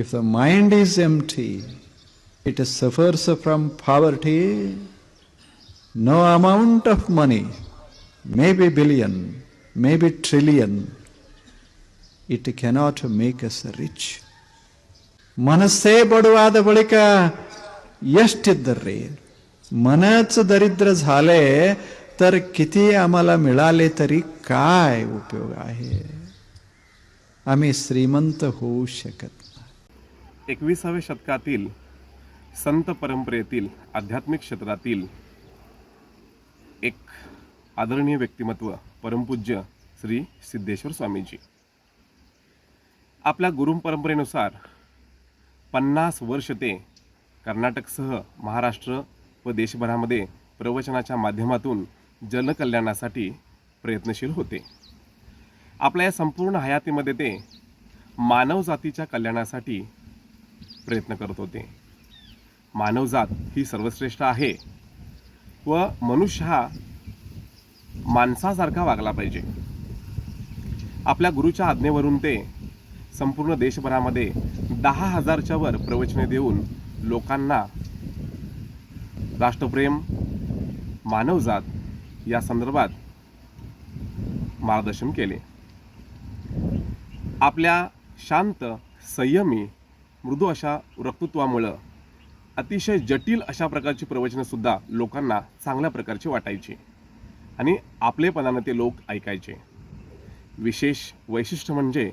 If the mind is empty, it suffers from poverty. No amount of money, maybe billion, maybe trillion, it cannot make us rich. ಮನಸ್ಸೇ ಬಡವಾದ ಬಳಿಕ ಎಷ್ಟಿದ್ದರ್ರಿ मनच दरिद्र झाले तर किती आम्हाला मिळाले तरी काय उपयोग आहे आम्ही श्रीमंत होऊ शकत नाही एकविसाव्या शतकातील संत परंपरेतील आध्यात्मिक क्षेत्रातील एक आदरणीय व्यक्तिमत्व परमपूज्य श्री सिद्धेश्वर स्वामीजी. आपल्या गुरु परंपरेनुसार पन्नास वर्ष ते कर्नाटकसह महाराष्ट्र व देशभरामध्ये प्रवचनाच्या माध्यमातून जनकल्याणासाठी प्रयत्नशील होते. आपल्या या संपूर्ण हयातीमध्ये ते मानवजातीच्या कल्याणासाठी प्रयत्न करत होते. मानवजात ही सर्वश्रेष्ठ आहे व मनुष्य हा माणसासारखा वागला पाहिजे. आपल्या गुरुच्या आज्ञेवरून ते संपूर्ण देशभरामध्ये दहा हजारच्या वर प्रवचने देऊन लोकांना राष्ट्रप्रेम मानवजात या संदर्भात मार्गदर्शन केले. आपल्या शांत संयमी मृदू अशा वक्तृत्वामुळं अतिशय जटिल अशा प्रकारची प्रवचनंसुद्धा लोकांना चांगल्या प्रकारची वाटायची आणि आपलेपणानं ते लोक ऐकायचे. विशेष वैशिष्ट्य म्हणजे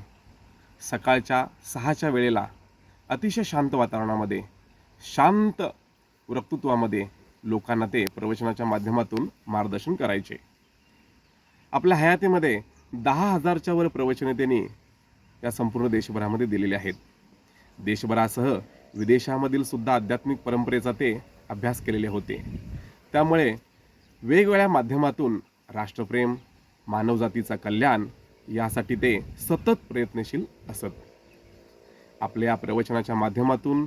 सकाळच्या सहाच्या वेळेला अतिशय शांत वातावरणामध्ये शांत वक्तृत्वामध्ये लोकांना ते प्रवचनाच्या माध्यमातून मार्गदर्शन करायचे. आपल्या हयातीमध्ये दहा हजारच्या वर प्रवचने त्यांनी या संपूर्ण देशभरामध्ये दिलेले आहेत. देशभरासह विदेशामधील सुद्धा आध्यात्मिक परंपरेचा ते अभ्यास केलेले होते. त्यामुळे वेगवेगळ्या माध्यमातून राष्ट्रप्रेम मानवजातीचा कल्याण यासाठी ते सतत प्रयत्नशील असत. आपल्या प्रवचनाच्या माध्यमातून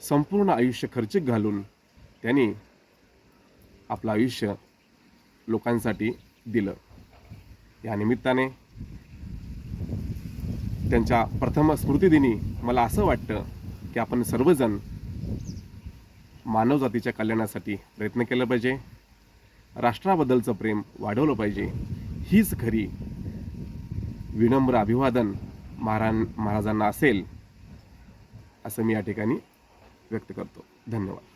संपूर्ण आयुष्य खर्चिक घालून त्यांनी आपलं आयुष्य लोकांसाठी दिलं. या निमित्ताने त्यांच्या प्रथम स्मृतिदिनी मला असं वाटतं की आपण सर्वजण मानवजातीच्या कल्याणासाठी प्रयत्न केला पाहिजे. राष्ट्राबद्दलचं प्रेम वाढवलं पाहिजे. हीच खरी विनम्र अभिवादन महारां महाराजांना असेल असं मी या ठिकाणी व्यक्त करतो. धन्यवाद.